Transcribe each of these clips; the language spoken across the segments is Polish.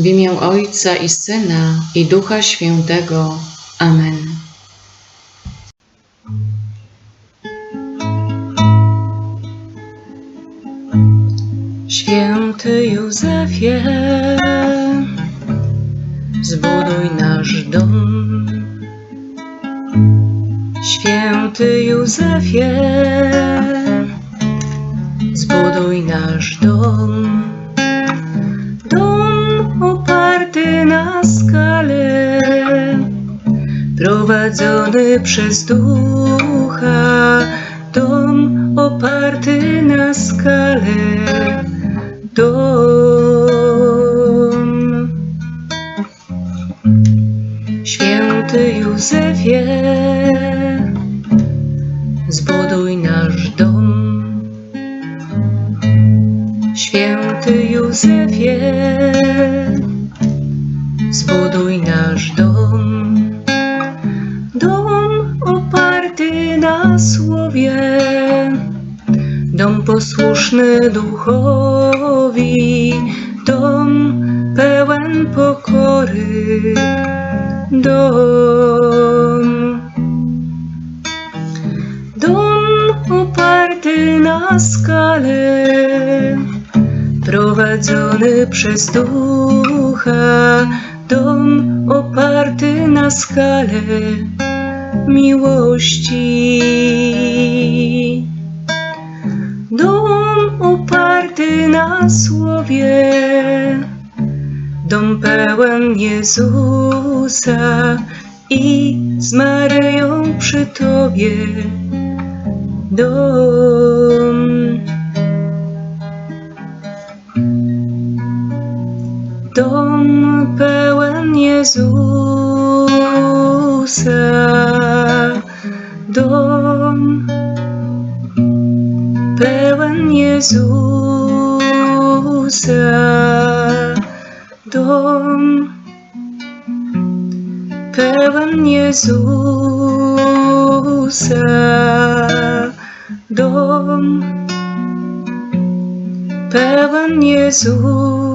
W imię Ojca i Syna i Ducha Świętego. Amen. Święty Józefie, zbuduj nasz dom. Święty Józefie, zbuduj nasz dom. Prowadzony przez ducha. Dom oparty na skale, dom. Na słowie, dom posłuszny duchowi, dom pełen pokory, dom. Dom oparty na skale, prowadzony przez ducha, dom oparty na skale miłości. Dom oparty na słowie, dom pełen Jezusa i z Maryją przy Tobie. Dom. Dom pełen Jezusa, dom pełen Jezusa, dom pełen Jezusa, dom pełen Jezusa,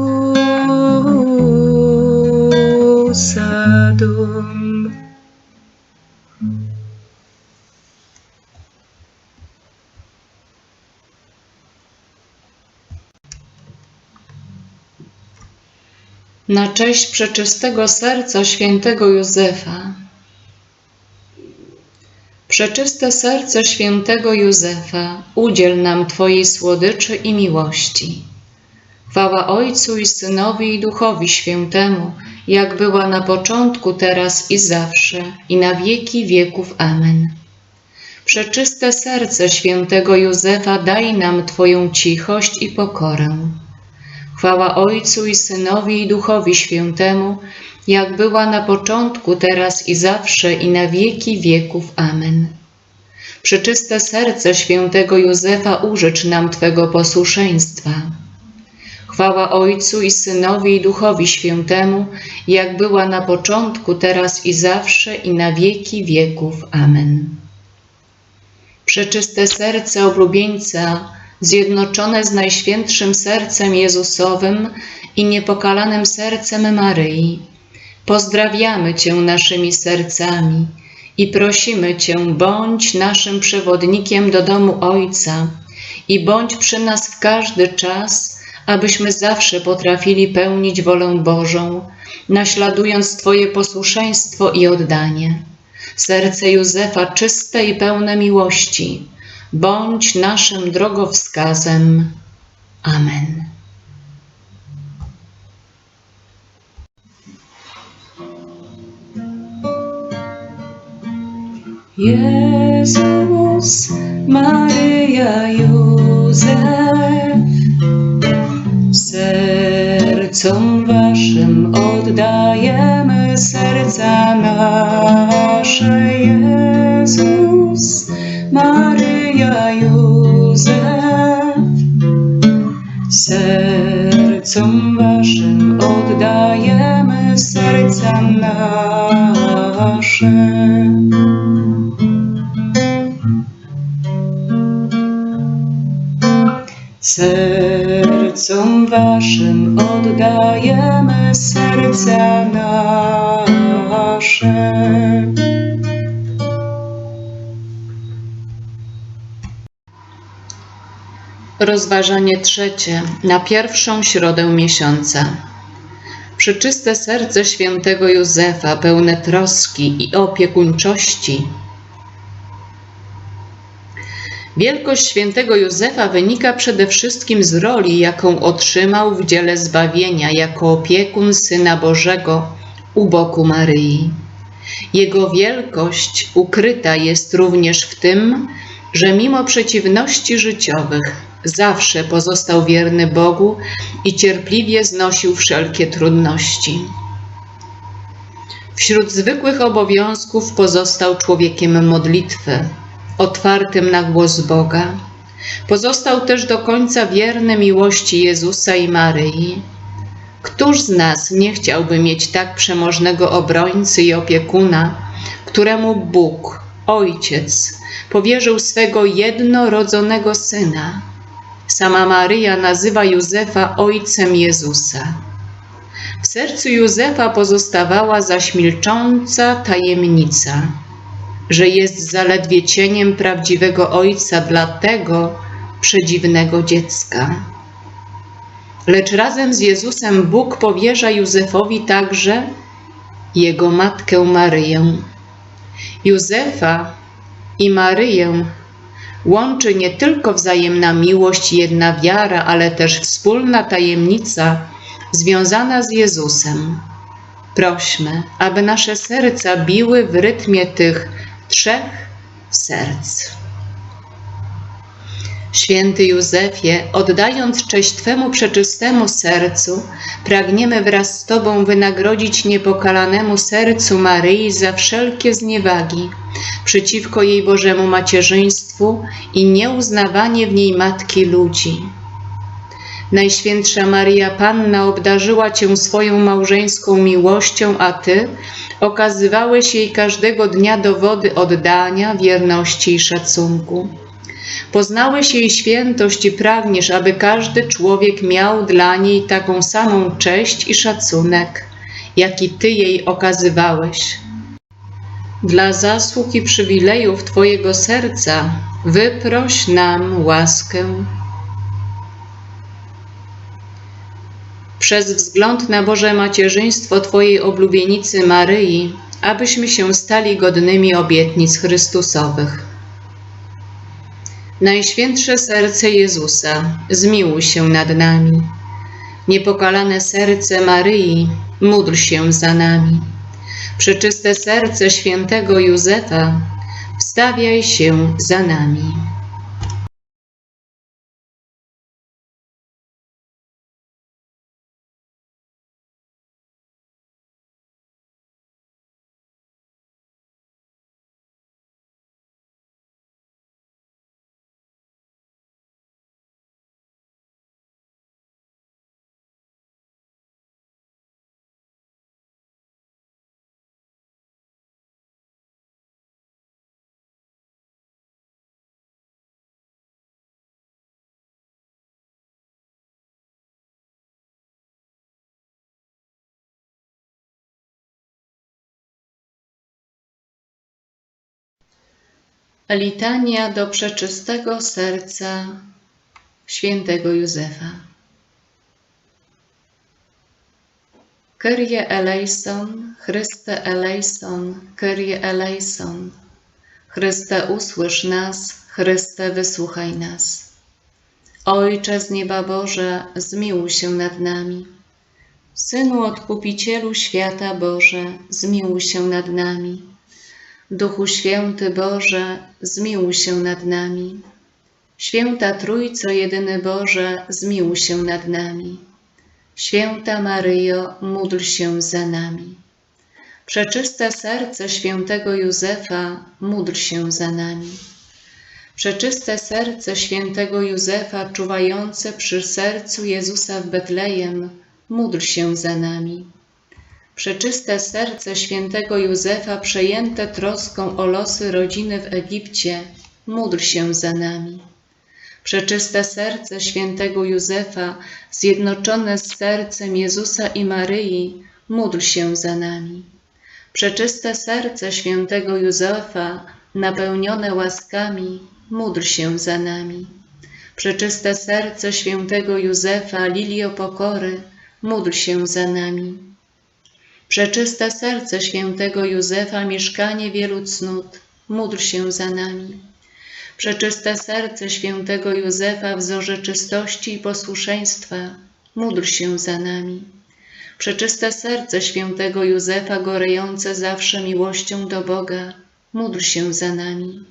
Na cześć przeczystego serca świętego Józefa. Przeczyste serce świętego Józefa, udziel nam Twojej słodyczy i miłości. Chwała Ojcu i Synowi i Duchowi Świętemu, jak była na początku, teraz i zawsze, i na wieki wieków. Amen. Przeczyste serce świętego Józefa, daj nam Twoją cichość i pokorę. Chwała Ojcu i Synowi i Duchowi Świętemu, jak była na początku, teraz i zawsze, i na wieki wieków. Amen. Przeczyste serce świętego Józefa, użycz nam Twego posłuszeństwa. Chwała Ojcu i Synowi i Duchowi Świętemu, jak była na początku, teraz i zawsze, i na wieki wieków. Amen. Przeczyste serce oblubieńca, zjednoczone z Najświętszym Sercem Jezusowym i niepokalanym sercem Maryi, pozdrawiamy Cię naszymi sercami i prosimy Cię, bądź naszym przewodnikiem do domu Ojca i bądź przy nas w każdy czas, abyśmy zawsze potrafili pełnić wolę Bożą, naśladując Twoje posłuszeństwo i oddanie. Serce Józefa czyste i pełne miłości, bądź naszym drogowskazem. Amen. Jezus, Maryja, Józef, sercom waszym oddajemy serca nasze. Oddajemy serca nasze. Rozważanie trzecie na pierwszą środę miesiąca. Przeczyste serce świętego Józefa, pełne troski i opiekuńczości. Wielkość świętego Józefa wynika przede wszystkim z roli, jaką otrzymał w dziele zbawienia jako opiekun Syna Bożego u boku Maryi. Jego wielkość ukryta jest również w tym, że mimo przeciwności życiowych zawsze pozostał wierny Bogu i cierpliwie znosił wszelkie trudności. Wśród zwykłych obowiązków pozostał człowiekiem modlitwy, otwartym na głos Boga. Pozostał też do końca wierny miłości Jezusa i Maryi. Któż z nas nie chciałby mieć tak przemożnego obrońcy i opiekuna, któremu Bóg, Ojciec, powierzył swego jednorodzonego syna? Sama Maryja nazywa Józefa ojcem Jezusa. W sercu Józefa pozostawała zaś milcząca tajemnica, że jest zaledwie cieniem prawdziwego ojca dla tego przedziwnego dziecka. Lecz razem z Jezusem Bóg powierza Józefowi także jego matkę Maryję. Józefa i Maryję łączy nie tylko wzajemna miłość i jedna wiara, ale też wspólna tajemnica związana z Jezusem. Prośmy, aby nasze serca biły w rytmie tych trzech serc. Święty Józefie, oddając cześć Twemu przeczystemu sercu, pragniemy wraz z Tobą wynagrodzić niepokalanemu sercu Maryi za wszelkie zniewagi przeciwko jej Bożemu macierzyństwu i nieuznawanie w niej Matki ludzi. Najświętsza Maria Panna obdarzyła Cię swoją małżeńską miłością, a Ty okazywałeś jej każdego dnia dowody oddania, wierności i szacunku. Poznałeś jej świętość i pragniesz, aby każdy człowiek miał dla niej taką samą cześć i szacunek, jaki Ty jej okazywałeś. Dla zasług i przywilejów Twojego serca wyproś nam łaskę. Przez wzgląd na Boże macierzyństwo Twojej oblubienicy Maryi, abyśmy się stali godnymi obietnic Chrystusowych. Najświętsze serce Jezusa, zmiłuj się nad nami. Niepokalane serce Maryi, módl się za nami. Przeczyste serce świętego Józefa, wstawiaj się za nami. Litania do przeczystego serca świętego Józefa. Kyrie eleison, Chryste eleison, Kyrie eleison. Chryste usłysz nas, Chryste wysłuchaj nas. Ojcze z nieba Boże, zmiłuj się nad nami. Synu Odkupicielu świata Boże, zmiłuj się nad nami. Duchu Święty Boże, zmiłuj się nad nami. Święta Trójco Jedyny Boże, zmiłuj się nad nami. Święta Maryjo, módl się za nami. Przeczyste serce świętego Józefa, módl się za nami. Przeczyste serce świętego Józefa, czuwające przy sercu Jezusa w Betlejem, módl się za nami. Przeczyste serce świętego Józefa, przejęte troską o losy rodziny w Egipcie, módl się za nami. Przeczyste serce świętego Józefa, zjednoczone z sercem Jezusa i Maryi, módl się za nami. Przeczyste serce świętego Józefa, napełnione łaskami, módl się za nami. Przeczyste serce świętego Józefa, lilio pokory, módl się za nami. Przeczyste serce świętego Józefa, mieszkanie wielu cnót, módl się za nami. Przeczyste serce świętego Józefa, wzorze czystości i posłuszeństwa, módl się za nami. Przeczyste serce świętego Józefa, gorejące zawsze miłością do Boga, módl się za nami.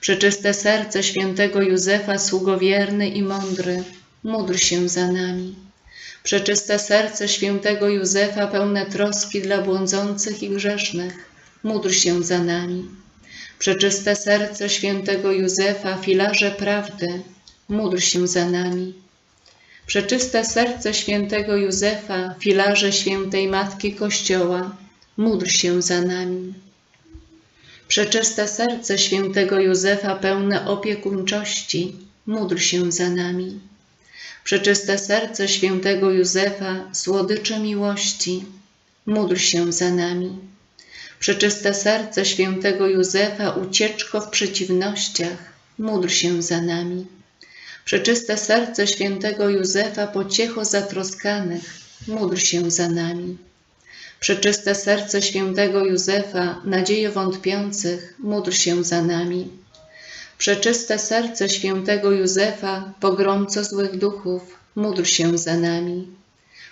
Przeczyste serce świętego Józefa, sługowierny i mądry, módl się za nami. Przeczyste serce świętego Józefa, pełne troski dla błądzących i grzesznych, módl się za nami. Przeczyste serce świętego Józefa, filarze prawdy, módl się za nami. Przeczyste serce świętego Józefa, filarze świętej Matki Kościoła, módl się za nami. Przeczyste serce świętego Józefa, pełne opiekuńczości, módl się za nami. Przeczyste serce świętego Józefa, słodycze miłości, módl się za nami. Przeczyste serce świętego Józefa, ucieczko w przeciwnościach, módl się za nami. Przeczyste serce świętego Józefa, pociecho zatroskanych, módl się za nami. Przeczyste serce świętego Józefa, nadzieję wątpiących, módl się za nami. Przeczyste serce świętego Józefa, pogromco złych duchów, módl się za nami.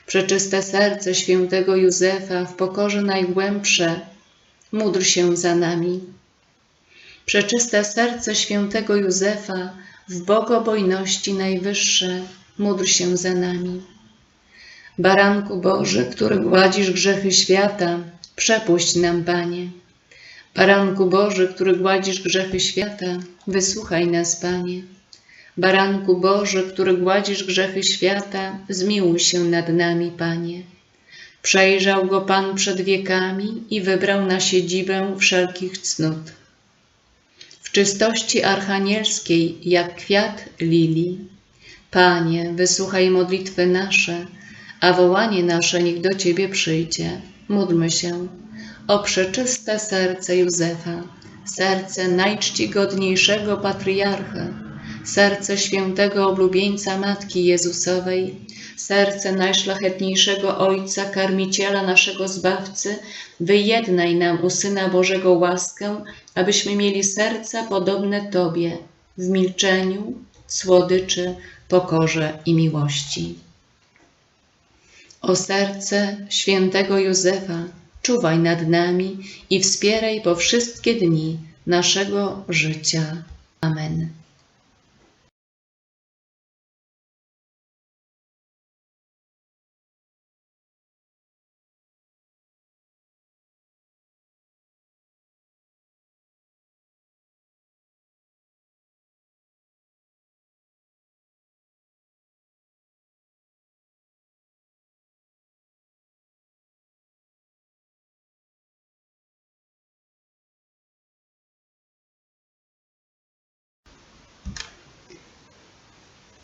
Przeczyste serce świętego Józefa, w pokorze najgłębsze, módl się za nami. Przeczyste serce świętego Józefa, w bogobojności najwyższe, módl się za nami. Baranku Boży, który gładzisz grzechy świata, przepuść nam, Panie. Baranku Boży, który gładzisz grzechy świata, wysłuchaj nas, Panie. Baranku Boży, który gładzisz grzechy świata, zmiłuj się nad nami, Panie. Przejrzał go Pan przed wiekami i wybrał na siedzibę wszelkich cnót. W czystości archanielskiej, jak kwiat lilii. Panie, wysłuchaj modlitwy nasze, a wołanie nasze niech do Ciebie przyjdzie. Módlmy się o przeczyste serce Józefa, serce najczcigodniejszego patriarchy, serce świętego oblubieńca Matki Jezusowej, serce najszlachetniejszego Ojca, karmiciela naszego Zbawcy, wyjednaj nam u Syna Bożego łaskę, abyśmy mieli serca podobne Tobie, w milczeniu, słodyczy, pokorze i miłości. O serce świętego Józefa, czuwaj nad nami i wspieraj po wszystkie dni naszego życia. Amen.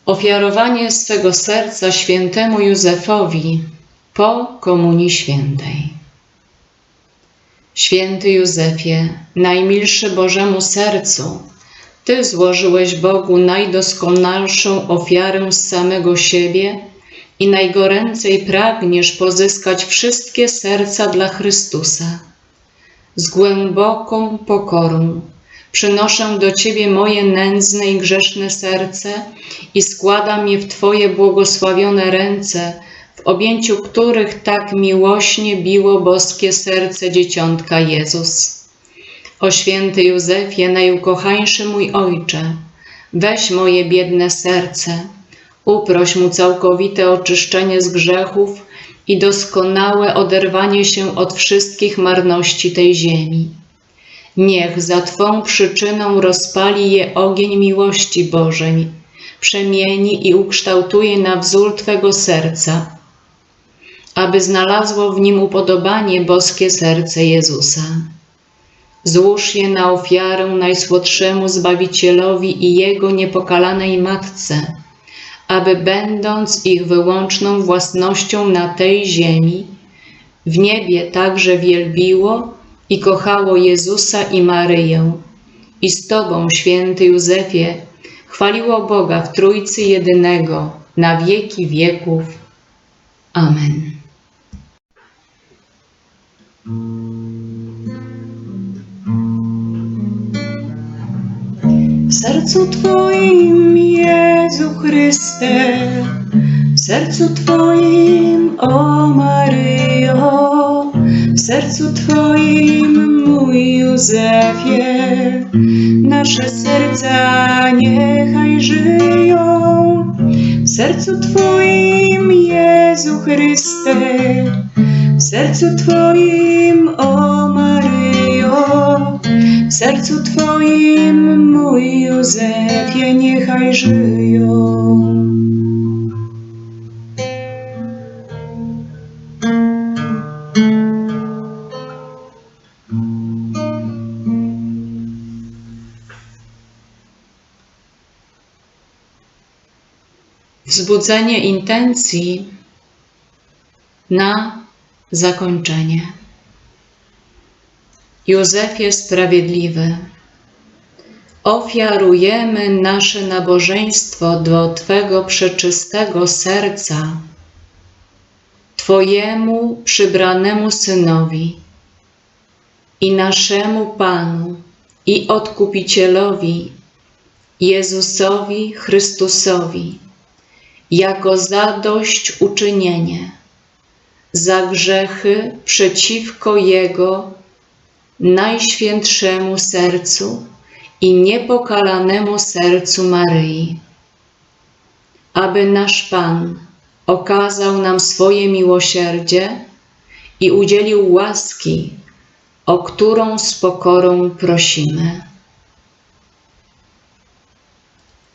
Ofiarowanie swego serca świętemu Józefowi po Komunii Świętej. Święty Józefie, najmilszy Bożemu sercu, Ty złożyłeś Bogu najdoskonalszą ofiarę z samego siebie i najgoręcej pragniesz pozyskać wszystkie serca dla Chrystusa. Z głęboką pokorą Przynoszę do Ciebie moje nędzne i grzeszne serce i składam je w Twoje błogosławione ręce, w objęciu których tak miłośnie biło boskie serce Dzieciątka Jezus. O święty Józefie, najukochańszy mój Ojcze, weź moje biedne serce, uproś mu całkowite oczyszczenie z grzechów i doskonałe oderwanie się od wszystkich marności tej ziemi. Niech za Twą przyczyną rozpali je ogień miłości Bożej, przemieni i ukształtuje na wzór Twego serca, aby znalazło w nim upodobanie boskie serce Jezusa. Złóż je na ofiarę najsłodszemu Zbawicielowi i Jego niepokalanej Matce, aby będąc ich wyłączną własnością na tej ziemi, w niebie także wielbiło i kochało Jezusa i Maryję. I z Tobą, święty Józefie, chwaliło Boga w Trójcy Jedynego na wieki wieków. Amen. W sercu Twoim, Jezu Chryste, w sercu Twoim, o Maryjo, w sercu Twoim, mój Józefie, nasze serca niechaj żyją. W sercu Twoim, Jezu Chryste, w sercu Twoim, o Maryjo, w sercu Twoim, mój Józefie, niechaj żyją. Wzbudzenie intencji na zakończenie. Józefie Sprawiedliwy, ofiarujemy nasze nabożeństwo do Twego przeczystego serca, Twojemu przybranemu Synowi i naszemu Panu i Odkupicielowi, Jezusowi Chrystusowi, jako zadość uczynienie za grzechy przeciwko Jego najświętszemu sercu i niepokalanemu sercu Maryi. Aby nasz Pan okazał nam swoje miłosierdzie i udzielił łaski, o którą z pokorą prosimy.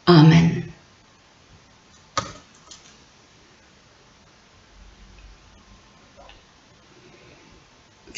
Amen.